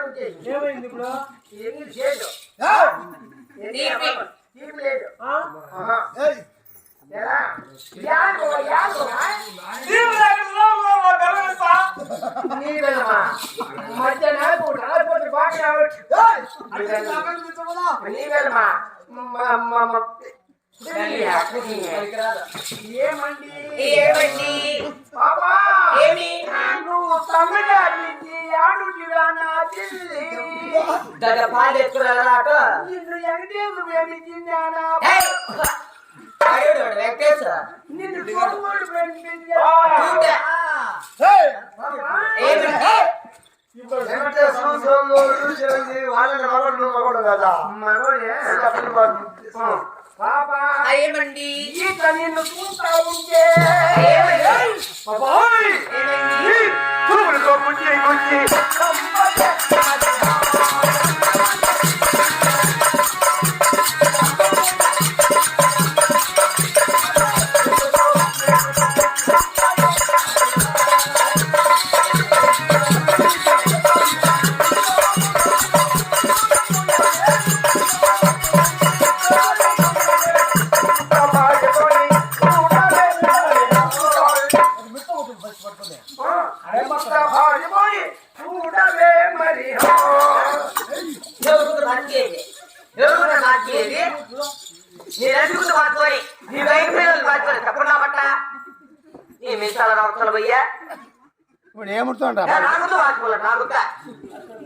పోయితే ఏమైంది ఇప్పుడు ఏమండి? ఏమండి పాపా ఏమి? నువ్వు తమిళనాడు ఆడు జిల్లానా ఢిల్లీ గద పాలు ఎక్కురాట నిన్ను వెంకటేశ్వర వేడి తిన్నానా వెంకటేశ్వర నిన్ను కొడుకోడు చూడా. ఏమిటి పాపా ఏమండి ఈత నిన్ను చూస్తా ఉంటే. ఏమండి బాబాయ్ ఏమండి చూపులతో గుంజి గుంజి నీ పట్ట మిసాల రావచ్చాలు ఇప్పుడు ఏముడుతుంటా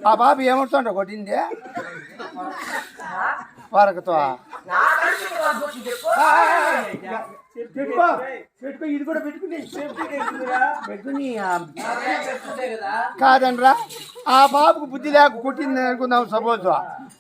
ఆ బాబు ఏముడుతుంటా కొట్టింది పెట్టుకో ఇది కూడా పెట్టుకుని పెట్టుకుని కాదనరా ఆ బాబుకు బుద్ధి లేక కొట్టింది అనుకుందాం సపోజ్.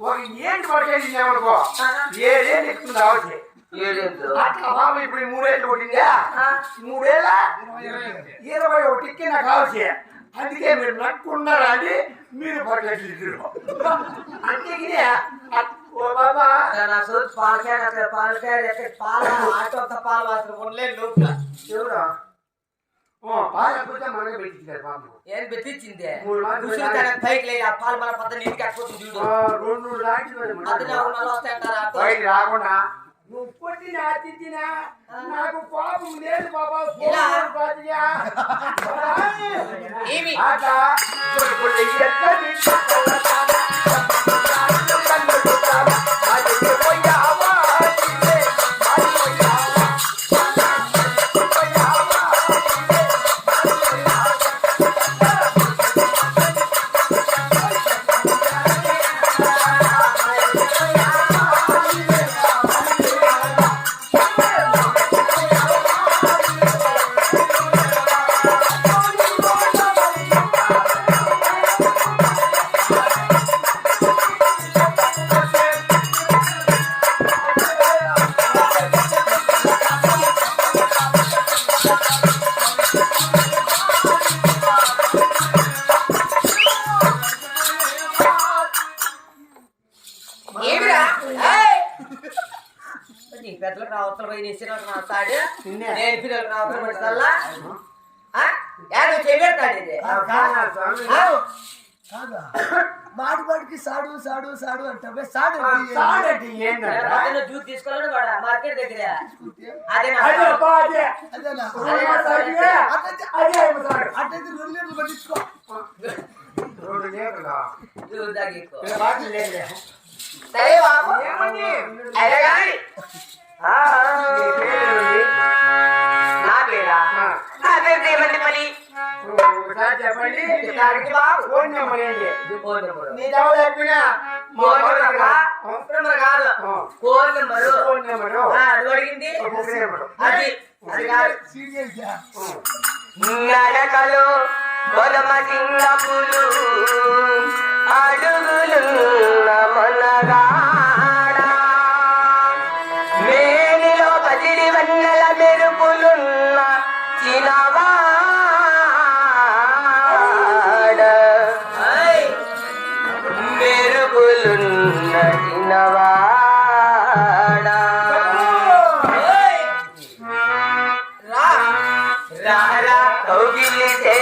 ఒక ఏంటి పడకేసి ఏమనుకో ఏడేళ్ళు ఎక్కుతుంది రావచ్చు. అట్లా బాబు ఇప్పుడు మూడేళ్ళు కొట్టిందా? మూడేళ్ళ? ఇరవై ఒకటికి నాకు కావచ్చు అందుకే మీరు నట్టుకున్నారా అని మీరు పడకేసి అందుకే ఓ బాబా. నా సోపు పాలకాయ పాలకాయ పాల ఆటో పాలు మాత్రం ఉండలే లోపల. ఎవరా? ఏం పెట్టించింది మూడు మార్కులు కూర్చుని తన పైకి లేదు ఆ పాలు మన పద్ధతి నీటికి కట్టుకోవచ్చు చూడు. ఆ, రెండు లాంటి అది నాకు నల్ల వస్తాయంటారా? బయట రాకుండా. నువ్వు కొట్టిన తిట్టినా నాకు కోపం లేదు బాబా. ఏమి? ఎక్కడి నేను పిల్లలకు రావతలు పడతల్లా యాడు చెయ్యడతాడు ఇది? మాటి మాటికి సాడు సాడు సాడు అంటే సాడు ఆ, తాడంటే ఏంటంటే? జ్యూస్ తీసుకోవాలని వాడు మార్కెట్ దగ్గర. అట్లయితే రెండు లీటర్లు పట్టించుకో. రెండు లీటర్లా? సరే బాబు? అదే కానీ నీ పేరేమిటి? నా పేరా నా పేరు చెప్పండి ఫోన్ నెంబర్ ఏంటి ఫోన్ నీ చెప్పినా కాదు ఫోన్ ఫోన్ అడిగింది అది అది కాదు నడకలు సింగపులు అడుగులు కౌగిలితే